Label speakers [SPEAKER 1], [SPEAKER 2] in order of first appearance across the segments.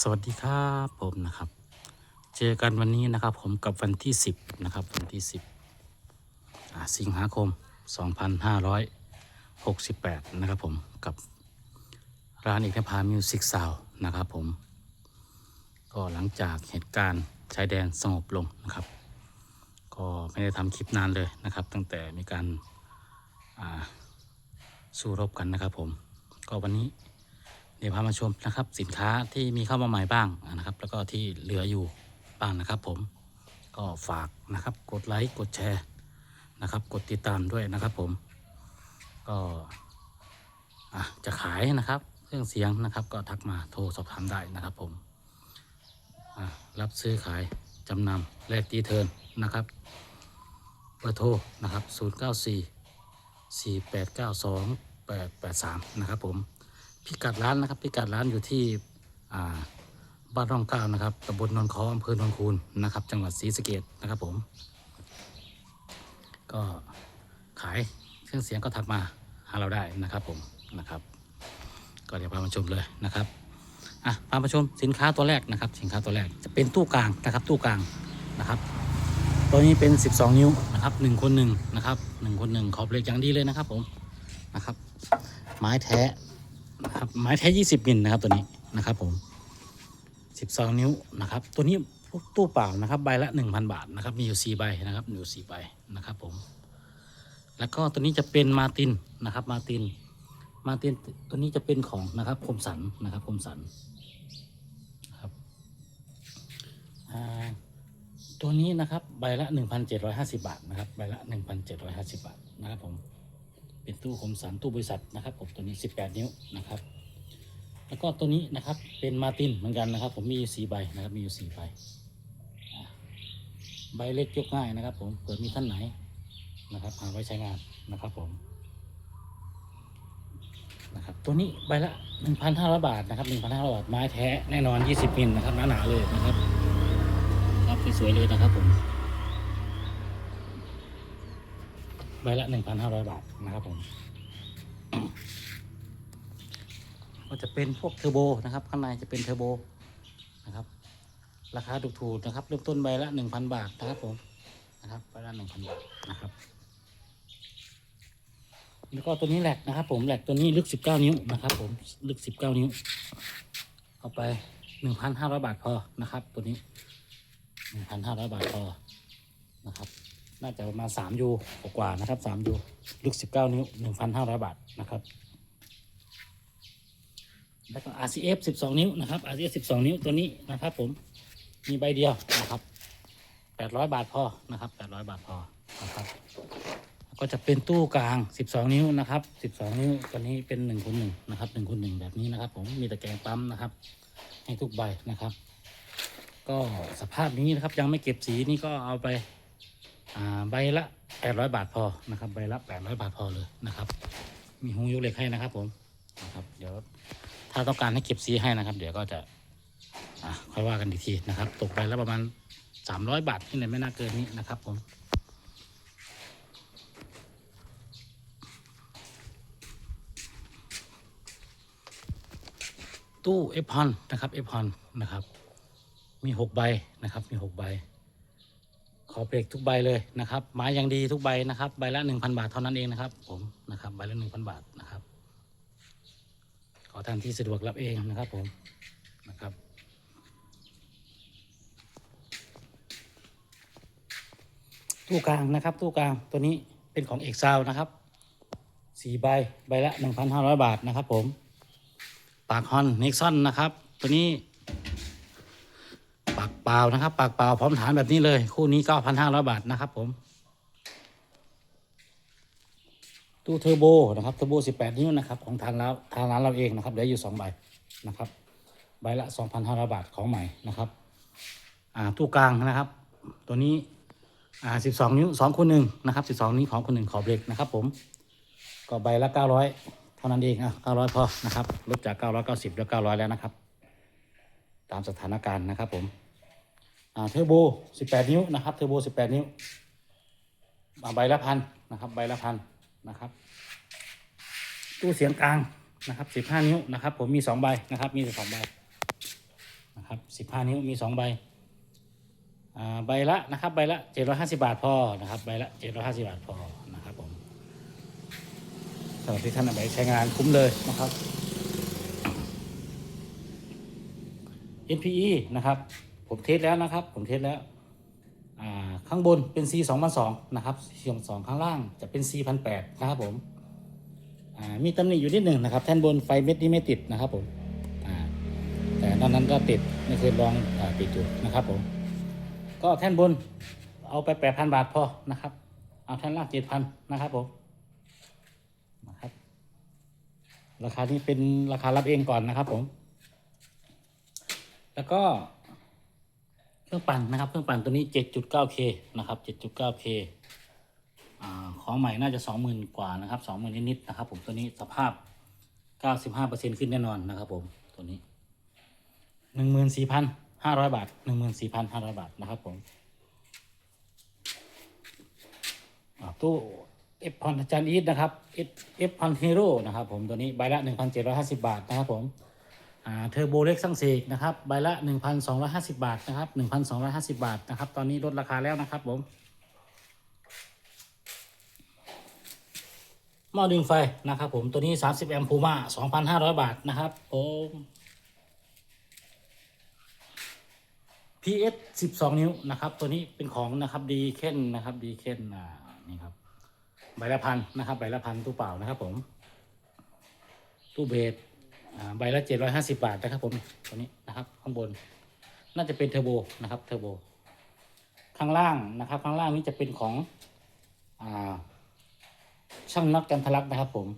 [SPEAKER 1] สวัสดีครับผมนะครับ เจอกันวันนี้นะครับ ผมกับวันที่ 10 นะครับ วันที่ 10 สิงหาคม 2568 นะครับผมกับร้านเอกนภามิวสิกซาวนะครับผม ก็หลังจากเหตุการณ์ชายแดนสงบลงนะครับ ก็ไม่ได้ทำคลิปนานเลยนะครับ ตั้งแต่มีการสู้รบกันนะครับผม ก็วันนี้ เดี๋ยวพามาชมนะครับสินค้าที่มีเข้ามาใหม่บ้างนะครับ แล้วก็ที่เหลืออยู่บ้างนะครับ ผมก็ฝากนะครับ กดไลค์กดแชร์นะครับ กดติดตามด้วยนะครับ ผมก็ะจะขายนะครับเครื่องเสียงนะครับ ก็ทักมาโทรสอบถามได้นะครับ ผมรับซื้อขายจำนำแลกตีเทินนะครับเบอร์โทรนะครับ 094 4892 883 นะครับผม พิกัดร้านนะครับ พิกัดร้านอยู่ที่บ้านร่องเก้านะครับตำบลนนคออำเภอนนคูนนะครับ จังหวัดศรีสะเกดนะครับผม ก็ขายเครื่องเสียงก็ทักมาหาเราได้นะครับผมนะครับ ก็เดี๋ยวพามาชมเลยนะครับอะพามาชมสินค้าตัวแรกนะครับ สินค้าตัวแรกจะเป็นตู้กลางนะครับ ตู้กลางนะครับ ตัวนี้เป็น 12 นิ้วนะครับ1คน1นะครับ1คน1ขอบเหล็กอย่างดีเลยนะครับผมนะครับ ไม้แท้ นะครับไม้แท้20มิลนะครับตัวนี้นะครับผม12นิ้วนะครับ ตัวนี้พวกตู้เปล่านะครับใบละ1,000บาทนะครับมีอยู่4ใบนะครับมีอยู่4ใบนะครับผมแล้วก็ตัวนี้จะเป็นมาตินนะครับมาติน มาตินตัวนี้จะเป็นของนะครับคมสันนะครับคมสันครับตัวนี้นะครับใบละ1,750บาทนะครับใบละ1,750บาทนะครับผม เป็นตู้คมสันตู้บริษัทนะครับผมตัวนี้ 18 นิ้วนะครับ แล้วก็ตัวนี้นะครับเป็นมาตินเหมือนกันนะครับ ผมมีอยู่สี่ใบนะครับมีอยู่สี่ใบใบเล็กยกง่ายนะครับ ผมเผื่อมีท่านไหนนะครับหาไว้ใช้งานนะครับผมนะครับตัวนี้ใบละ 1,500 บาทนะครับ1,500 บาทไม้แท้แน่นอน 20มิลนะครับหนาๆเลยนะครับครับสวยๆเลยนะครับผม ใบละ 1,500 บาทนะครับผม ก็จะเป็นพวกเทอร์โบนะครับ ข้างในจะเป็นเทอร์โบนะครับ ราคาถูกๆนะครับ เริ่มต้นใบละ 1,000 บาทนะครับผมนะครับใบละ 1,000 บาทนะครับ แล้วก็ตัวนี้แหลกนะครับผมแหลกตัวนี้ลึก 19 นิ้วนะครับ ผมลึก 19 นิ้ว เอาไป 1,500 บาทพอนะครับ ตัวนี้ 1,500 บาทพอนะครับ น่าจะประมาณ3ยูกว่านะครับ3ยูลึก 19 นิ้ว 1,500 บาทนะครับแล้วก็ RCF 12 นิ้วนะครับ RCF 12 นิ้วตัวนี้นะครับ ผมมีใบเดียวนะครับ 800 บาทพอนะครับ 800 บาทพอนะครับก็จะเป็นตู้กลาง 12 นิ้วนะครับ 12 นิ้วตัวนี้เป็น1คูณ1นะครับ1คูณ1แบบนี้นะครับ ผมมีตะแกรงปั๊มนะครับ ให้ทุกใบนะครับ ก็สภาพนี้นะครับยังไม่เก็บสีนี่ก็เอาไป ใบละ 800 บาทพอนะครับใบละ 800 บาทพอเลยนะครับ มีหูยกเหล็กให้นะครับผมนะครับ เดี๋ยวถ้าต้องการให้เก็บสีให้นะครับ เดี๋ยวก็จะค่อยว่ากันอีกทีนะครับ ตกไปแล้วประมาณ 300 บาทที่ไหนไม่น่าเกินนี้นะครับผมตู้เอฟพอนนะครับเอฟพอนนะครับ มีหกใบนะครับ มีหกใบ เบรกทุกใบเลยนะครับไม้ยังดีทุกใบนะครับ ใบละหนึ่งพันบาทเท่านั้นเองนะครับ ผมนะครับใบละหนึ่งพันบาทนะครับ ขอท่านที่สะดวกรับเองนะครับผมนะครับตู้กลางนะครับตู้กลางตัวนี้เป็นของเอกซาวนะครับสี่ใบใบละหนึ่งพันห้าร้อยบาทนะครับ ผม ปากฮอนเน็กซอนนะครับ ตัวนี้ เปล่านะครับ ปากเปล่าพร้อมฐานแบบนี้เลย คู่นี้ 9,500 บาทนะครับผม ตู้เทอร์โบนะครับเทอร์โบ 18 นิ้วนะครับของทางเราทางร้านเราเองนะครับเหลืออยู่ 2 ใบนะครับใบละ 2,500 บาทของใหม่นะครับอ่าตู้กลางนะครับ ตัวนี้อ่า12 นิ้ว2คูณ1นะครับ12 นิ้วของคูณ1ขอบเหล็กนะครับ ผมก็ใบละ 900 เท่านั้นเองอะ900 พอนะครับลดจาก 990เหลือ900 แล้วนะครับ ตามสถานการณ์นะครับผม เทอร์โบ 18 นิ้วนะครับเทอร์โบ 18 นิ้วใบละพันนะครับใบละพันนะครับตู้เสียงกลางนะครับ 15 นิ้วนะครับ ผมมี 2 ใบนะครับ มี2ใบนะครับสิบห้านิ้วมีสองใบใบละนะครับใบละเจ็ดร้อยห้าสิบาทพอนะครับใบละเจ็ดร้อยห้าสิบาทพอนะครับผมสำหรับที่ท่านเอาไปใช้งานคุ้มเลยนะครับ NPE นะครับ ผมเทสแล้วนะครับ ผมเทสแล้วข้างบนเป็น C 2 0 0นะครับ C 2 2ข้างล่างจะเป็น C 1 8 0 0นะครับผมมีตำหนิอยู่นิดหนึ่งนะครับ แท่นบนไฟเม็ดนี้ไม่ติดนะครับผมแต่ตอนนั้นก็ติดไม่เคยลองอติดอยู่นะครับผม ก็แท่นบนเอาไป 8,000 บาทพอนะครับ เอาแท่นล่าง7,000นะครับผมนะครับ ราคานี้เป็นราคารับเองก่อนนะครับผม แล้วก็ เครื่องปั่นนะครับ เครื่องปั่นตัวนี้ 7.9K นะครับ 7.9K อ่าของใหม่น่าจะ 20,000 กว่านะครับ 20,000 นิดๆนะครับ ผมตัวนี้สภาพ 95%ขึ้นแน่นอนนะครับ ผมตัวนี้ 14,500 บาท 14,500 บาทนะครับผมตู้เอฟพอนอาจารย์อีทนะครับเอฟเอฟพอนฮีโร่นะครับผมตัวนี้ใบละ 1,750 บาทนะครับผม เทอร์โบเล็กซังเซกนะครับใบละ 1,250 บาทนะครับ 1,250 บาทนะครับ ตอนนี้ลดราคาแล้วนะครับผมหม้อดึงไฟนะครับผมตัวนี้ 30 แอมป์พูม่า2,500 บาทนะครับผม PS 12นิ้วนะครับ ตัวนี้เป็นของนะครับดีเค้นนะครับดีเค้นอ่านี่ครับใบละพันนะครับใบละพันตู้เปล่านะครับผมตู้เบส ใบละเจ็ดร้อยห้าสิบาทนะครับผมตัวนี้นะครับข้างบนน่าจะเป็นเทอร์โบนะครับเทอร์โบข้างล่างนะครับ ข้างล่างนี้จะเป็นของอช่างนักกันทะลักนะครับผม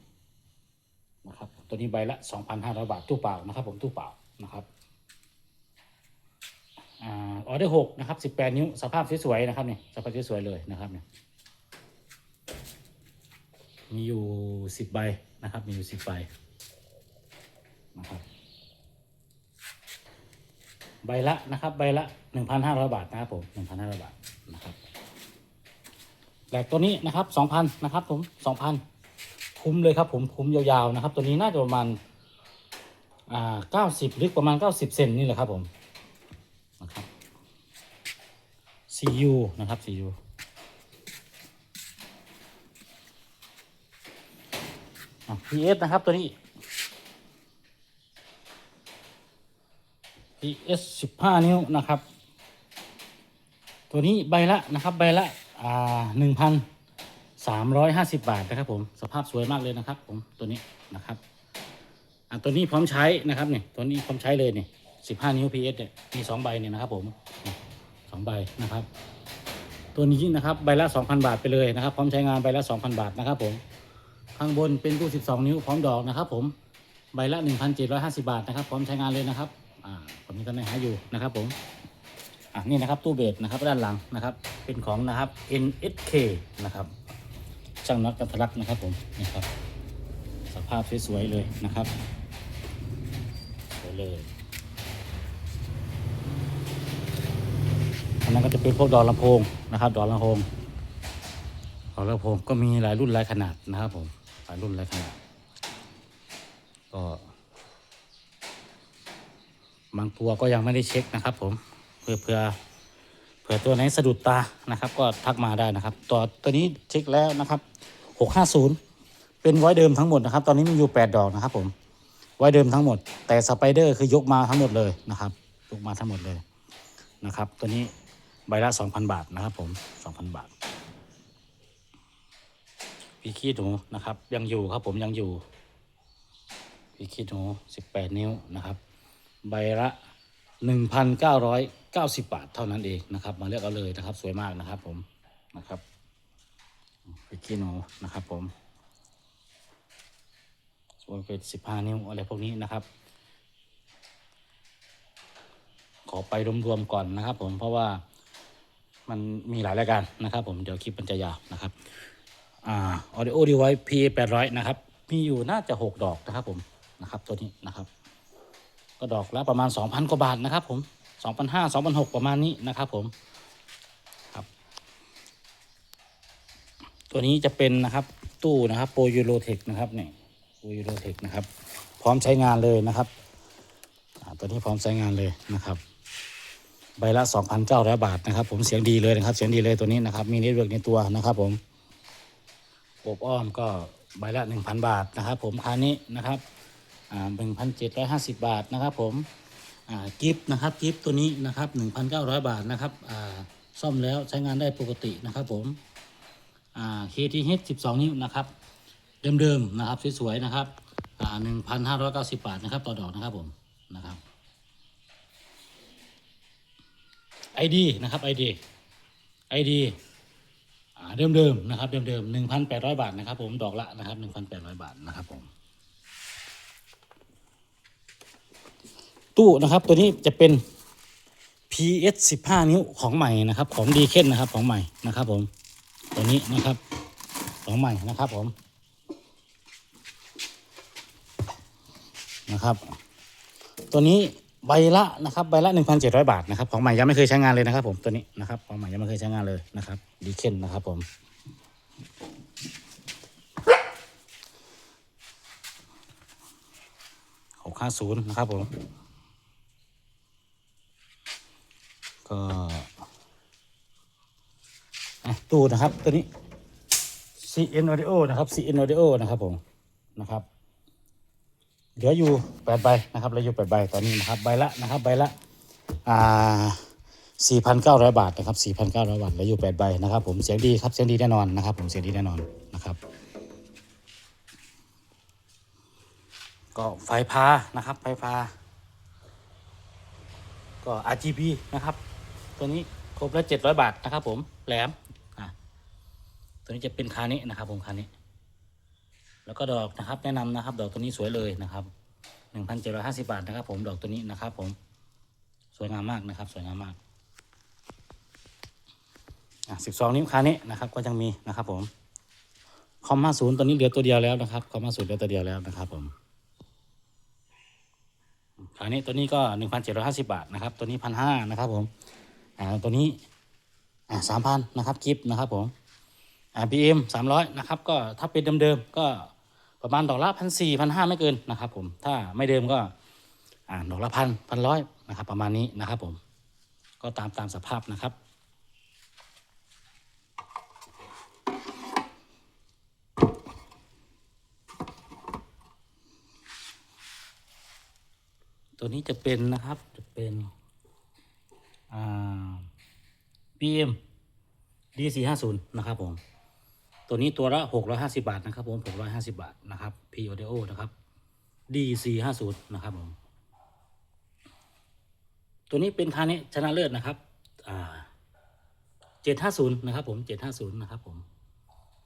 [SPEAKER 1] นะครับตัวนี้ใบละสองพันห้าร้อยบาทตู้เปล่านะครับ ผมตู้เปล่านะครับออเดอร์หกนะครับสิบแปดนิ้วสภาพสวยๆนะครับเนี่ยสภาพสวยๆเลยนะครับเนี่ยมีอยู่สิบใบนะครับมีอยู่สิบใบ นะครับ ใบละนะครับ ใบละ1,500บาทนะครับผม1,500บาทนะครับแหลกตัวนี้นะครับ2,000นะครับ ผม2,000คุ้มเลยครับ ผมคุ้มยาวๆนะครับ ตัวนี้น่าจะประมาณอ่า90หรือประมาณ90เซนนี่แหละครับผมนะครับ CU นะครับ CU อะ PS นะครับตัวนี้ PS 15 นิ้วนะครับ ตัวนี้ใบละนะครับใบละอ่าหนึ่งพันสามร้อยห้าสิบบาทนะครับผมสภาพสวยมากเลยนะครับผมตัวนี้นะครับอ่าตัวนี้พร้อมใช้นะครับเนี่ยตัวนี้พร้อมใช้เลยเนี่ยสิบห้านิ้ว PS เนี่ยมีสองใบเนี่ยนะครับผมสองใบนะครับ ตัวนี้นะครับใบละสองพันบาทไปเลยนะครับ พร้อมใช้งานใบละสองพันบาทนะครับผมข้างบนเป็นตู้สิบสองนิ้วพร้อมดอกนะครับผมใบละหนึ่งพันเจ็ดร้อยห้าสิบาทนะครับ พร้อมใช้งานเลยนะครับ อ่าผมนี้ก็ไม่หาอยู่นะครับผมอะนี่นะครับตู้เบสนะครับด้านหลังนะครับ เป็นของนะครับ NSK นะครับช่างน็อตกัทลักนะครับผมนี่ครับ สภาพสวยๆเลยนะครับสวยเลยอันนั้นก็จะเป็นพวกดอกลำโพงนะครับ ดอกลำโพงดอกลำโพงก็มีหลายรุ่นหลายขนาดนะครับผมหลายรุ่นหลายขนาดก็ บางตัวก็ยังไม่ได้เช็คนะครับ ผมเพื่อเพื่อเผื่อตัวไหนสะดุดตานะครับ ก็ทักมาได้นะครับ ตัวตัวนี้เช็คแล้วนะครับหกห้าศูนย์เป็นไว้เดิมทั้งหมดนะครับ ตอนนี้มีอยู่แปดดอกนะครับ ผมไว้เดิมทั้งหมด แต่สไปเดอร์คือยกมาทั้งหมดเลยนะครับ ยกมาทั้งหมดเลยนะครับ ตัวนี้ใบละสองพันบาทนะครับ ผมสองพันบาทพี่ขี้หนูนะครับ ยังอยู่ครับผมยังอยู่พี่ขี้หนูสิบแปดนิ้วนะครับ ใบละ 1,990 บาทเท่านั้นเองนะครับ มาเลือกเอาเลยนะครับ สวยมากนะครับผมนะครับไปกี้หนูนะครับผมส่วนเป็น15นิ้วอะไรพวกนี้นะครับ ขอไปรวมๆก่อนนะครับ ผมเพราะว่ามันมีหลายรายการนะครับ ผมเดี๋ยวคลิปมันจะยาวนะครับอ่า audio device P 800นะครับ มีอยู่น่าจะ6ดอกนะครับผมนะครับตัวนี้นะครับ ก็ดอกละประมาณ 2,000 กว่าบาทนะครับผม2,500 2,600 ประมาณนี้นะครับผมครับ ตัวนี้จะเป็นนะครับตู้นะครับโปรยูโรเทคนะครับเนี่ยโปรยูโรเทคนะครับ พร้อมใช้งานเลยนะครับตัวนี้พร้อมใช้งานเลยนะครับ ใบละ 2,900 บาทนะครับ ผมเสียงดีเลยนะครับ เสียงดีเลยตัวนี้นะครับ มีเน็ตเวิร์กในตัวนะครับ ผมอบอ้อมก็ใบละ 1,000 บาทนะครับ ผมคันนี้นะครับ อ่า1,750บาทนะครับผมอ่ากิฟต์นะครับกิฟต์ตัวนี้นะครับ1,900บาทนะครับอ่าซ่อมแล้วใช้งานได้ปกตินะครับผมอ่า KTH 12 นิ้วนะครับ เดิมๆนะครับสวยๆนะครับอ่า1,590บาทนะครับต่อดอกนะครับผมนะครับไอดีนะครับไอดีไอดีเดิมเดิมๆนะครับเดิมเดิมหนึ่งพันแปดร้อยบาทนะครับผมดอกละนะครับหนึ่งพันแปดร้อยบาทนะครับผม ตู้นะครับ ตัวนี้จะเป็น PS 15 นิ้วของใหม่นะครับ ของดีเคนนะครับของใหม่นะครับ ผม ตัวนี้นะครับ ของใหม่นะครับผมนะครับ ตัวนี้ใบละนะครับใบละ1,700 บาทนะครับ ของใหม่ยังไม่เคยใช้งานเลยนะครับ ผมตัวนี้นะครับของใหม่ยังไม่เคยใช้งานเลยนะครับ ดีเคนนะครับ ผมหกห้าศูนย์นะครับผม ก็ตู้นะครับ ตัวนี้ CN Audio นะครับ CN Audio นะครับผมนะครับ เหลืออยู่แปดใบนะครับเหลืออยู่แปดใบตอนนี้นะครับใบละนะครับใบละอ่าสี่พันเก้าร้อยบาทนะครับสี่พันเก้าร้อยบาทเหลืออยู่แปดใบนะครับ ผมเสียงดีครับเสียงดีแน่นอนนะครับ ผมเสียงดีแน่นอนนะครับ ก็ไฟพานะครับไฟพาก็ RGB นะครับ ตัวนี้ครบละเจ็ดร้อยบาทนะครับ ผมแหลมอะตัวนี้จะเป็นคานี้นะครับ ผมคานี้ แล้วก็ดอกนะครับ แนะนำนะครับ ดอกตัวนี้สวยเลยนะครับหนึ่งพันเจ็ดร้อยห้าสิบาทนะครับ ผมดอกตัวนี้นะครับ ผมสวยงามมากนะครับ สวยงามมากอะสิบสองนิ้วคานี้นะครับ ก็ยังมีนะครับ ผมคอมห้าศูนย์ตัวนี้เหลือตัวเดียวแล้วนะครับคอมห้าศูนย์เหลือตัวเดียวแล้วนะครับ ผมคานี้ตัวนี้ก็หนึ่งพันเจ็ดร้อยห้าสิบาทนะครับ ตัวนี้พันห้านะครับ ผม อ่าตัวนี้อ่าสามพันนะครับกิฟนะครับผมอ่า BM สามร้อยนะครับก็ถ้าเป็นเดิมๆก็ประมาณดอกละพันสี่พันห้าไม่เกินนะครับผมถ้าไม่เดิมก็อ่าดอกละพันพันร้อยนะครับประมาณนี้นะครับผมก็ตามตามสภาพนะครับตัวนี้จะเป็นนะครับจะเป็นอ่า BM D สี่ห้าศูนย์นะครับผม ตัวนี้ตัวละหกร้อยห้าสิบาทนะครับผมหกร้อยห้าสิบาทนะครับ P Audio นะครับ D สี่ห้าศูนย์นะครับผม ตัวนี้เป็นคาเนะชนะเลิศนะครับอ่าเจ็ดห้าศูนย์นะครับผมเจ็ดห้าศูนย์นะครับผม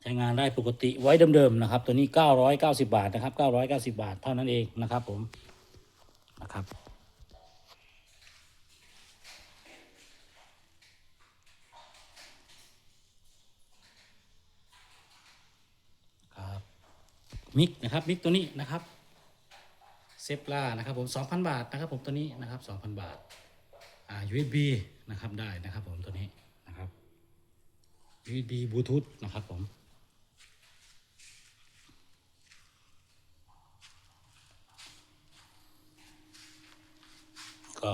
[SPEAKER 1] ใช้งานได้ปกติไว้เดิมๆนะครับ ตัวนี้เก้าร้อยเก้าสิบาทนะครับเก้าร้อยเก้าสิบาทเท่านั้นเองนะครับผมนะครับ มิกนะครับมิกตัวนี้นะครับเซฟล่านะครับผม2,000 บาทนะครับผมตัวนี้นะครับ2,000 บาทอ่า USB นะครับได้นะครับผมตัวนี้นะครับ USB บลูทูธนะครับผมก็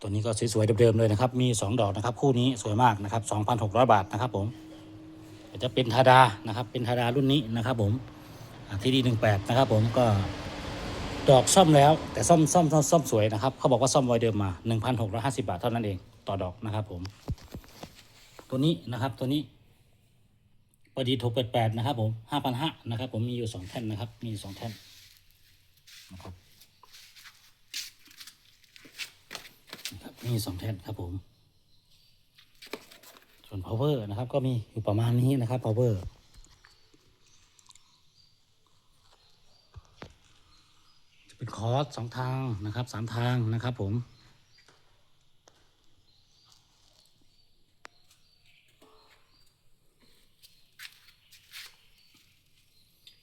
[SPEAKER 1] ตัวนี้ก็สวยๆเดิมๆเลยนะครับ มี 2 ดอกนะครับ คู่นี้สวยมากนะครับ 2,600 บาทนะครับผม จะเป็นธาดานะครับ เป็นธาดารุ่นนี้นะครับ ผมที่ดีหนึ่งแปดนะครับ ผมก็ดอกซ่อมแล้วแต่ซ่อมซ่อมซ่อมซ่อมสวยนะครับเขาบอกว่าซ่อมไว้เดิมมาหนึ่งพันหกร้อยห้าสิบาทเท่านั้นเองต่อดอกนะครับ ผม ตัวนี้นะครับตัวนี้ประดิษฐ์หกแปดแปดนะครับ ผมห้าพันห้านะครับ ผมมีอยู่สองแท่นนะครับ มีสองแท่นนะครับมีสองแท่นครับผม ส่วน power นะครับ ก็มีอยู่ประมาณนี้นะครับ power จะเป็นคอร์สสองทางนะครับสามทางนะครับผม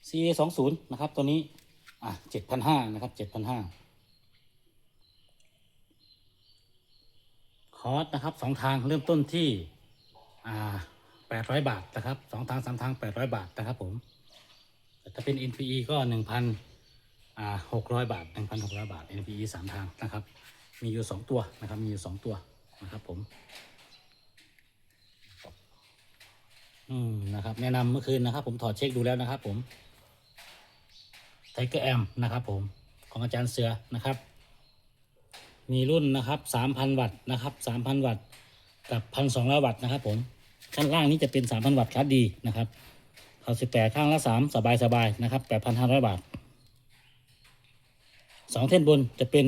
[SPEAKER 1] CA สองศูนย์นะครับ ตัวนี้ อะเจ็ดพันห้านะครับเจ็ดพันห้าคอร์สนะครับสองทางเริ่มต้นที่ อ่าแปดร้อยบาทนะครับสองทางสามทางแปดร้อยบาทนะครับผมแต่ถ้าเป็น NPE ก็หนึ่งพันอ่าหกร้อยบาทหนึ่งพันหกร้อยบาท NPE สามทางนะครับ มีอยู่สองตัวนะครับ มีอยู่สองตัวนะครับผม อืมนะครับ แนะนำเมื่อคืนนะครับ ผมถอดเช็คดูแล้วนะครับผมไทเกอร์แอมนะครับผมของอาจารย์เสือนะครับ มีรุ่นนะครับสามพันวัตต์นะครับสามพันวัตต์ กับพันสองร้อยวัตต์นะครับผมข้างล่างนี้จะเป็นสามพันวัตต์ครับดีนะครับเขาสิบแปดข้างละสามสบายสบายๆนะครับแปดพันห้าร้อยบาทสองเท่นบนจะเป็น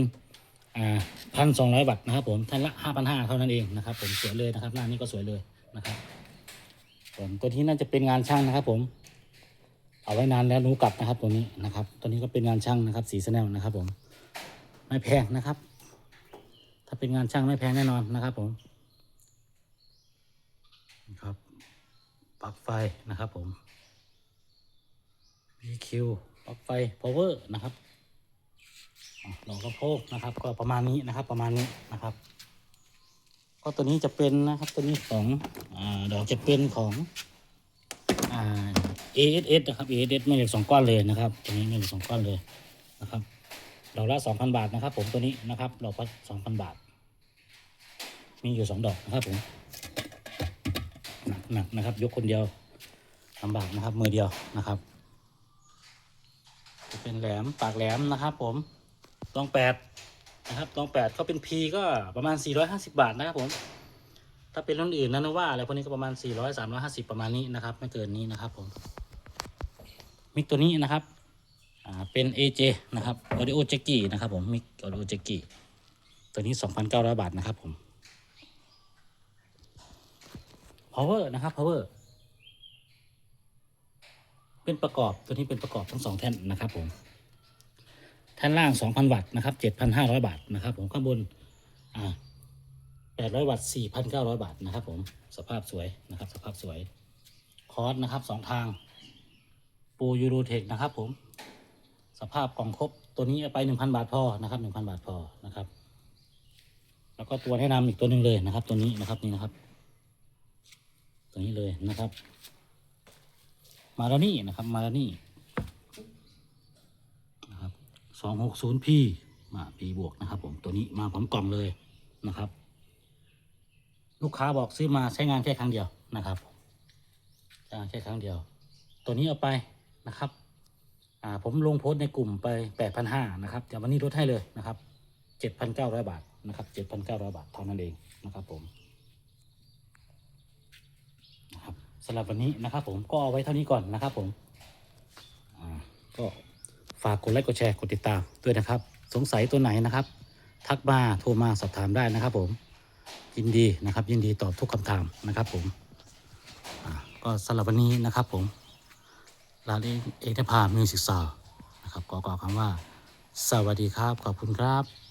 [SPEAKER 1] อ่าพันสองร้อยวัตต์นะครับผมท่านละห้าพันห้าเท่านั้นเองนะครับ ผมสวยเลยนะครับหน้านี้ก็สวยเลยนะครับผมตัวนี้น่าจะเป็นงานช่างนะครับ ผม เอาไว้นานแล้วหนูกลับนะครับตัวนี้นะครับ ตัวนี้ก็เป็นงานช่างนะครับ สีสแนลนะครับ ผมไม่แพงนะครับ ถ้าเป็นงานช่างไม่แพงแน่นอนนะครับ ผม ครับปลั๊กไฟนะครับผม VQ ปลั๊กไฟ power นะครับอะดอกกระโพกนะครับ ก็ประมาณนี้นะครับ ประมาณนี้นะครับ ก็ตัวนี้จะเป็นนะครับตัวนี้ของอดอกจะเป็นของอ ASS นะครับ ASS ไม่เหล็กสองก้อนเลยนะครับ ตัวนี้ไม่เหล็กสองก้อนเลยนะครับดอกละสองพันบาทนะครับ ผมตัวนี้นะครับดอกละสองพันบาท มีอยู่สองดอกนะครับผม หนักนะครับ ยกคนเดียวลำบากนะครับมือเดียวนะครับ จะเป็นแหลมปากแหลมนะครับผมตองแปดนะครับตองแปดเขาเป็น P ก็ประมาณ 450 บาทนะครับผม ถ้าเป็นรุ่นอื่นนะนว่าอะไรพวกนี้ก็ประมาณ 400 350 ประมาณนี้นะครับ ไม่เกินนี้นะครับผมมิกตัวนี้นะครับเป็น AJ นะครับ Audio j a c k y นะครับผมมิก Audio j a c k y ตัวนี้ 2,900 บาทนะครับผม power นะครับ power เป็นประกอบตัวนี้เป็นประกอบทั้งสองแท่นนะครับผมแท่นล่าง 2,000 วัตต์นะครับ 7,500 บาทนะครับผมข้างบนอ่า800 วัตต์ 4,900 บาทนะครับผมสภาพสวยนะครับ สภาพสวยคอร์สนะครับสองทางปูยูโรเทคนะครับผมสภาพกล่องครบตัวนี้ไป 1,000 บาทพอนะครับ 1,000 บาทพอนะครับ แล้วก็ตัวแนะนำอีกตัวหนึ่งเลยนะครับ ตัวนี้นะครับนี่นะครับ ตัวนี้เลยนะครับ มาแล้วนี่นะครับ มาแล้วนี่นะครับสองหกศูนย์พีมาพีบวกนะครับ ผมตัวนี้มาพร้อมกล่องเลยนะครับ ลูกค้าบอกซื้อมาใช้งานแค่ครั้งเดียวนะครับใช้งานแค่ครั้งเดียว ตัวนี้เอาไปนะครับ อ่าผมลงโพสต์ในกลุ่มไปแปดพันห้านะครับเดี๋ยววันนี้ลดให้เลยนะครับเจ็ดพันเก้าร้อยบาทนะครับเจ็ดพันเก้าร้อยบาทเท่านั้นเองนะครับผม นะครับ สำหรับวันนี้นะครับผมก็เอาไว้เท่านี้ก่อนนะครับผมก็ฝากกดไลค์กดแชร์กดติดตามด้วยนะครับ สงสัยตัวไหนนะครับ ทักมาโทรมาสอบถามได้นะครับผมยินดีนะครับ ยินดีตอบทุกคำถามนะครับผมก็สำหรับวันนี้นะครับผมร้านเอกภาพมิวสิกซาวนะครับก็กล่าวคำว่า สวัสดีครับ ขอบคุณครับ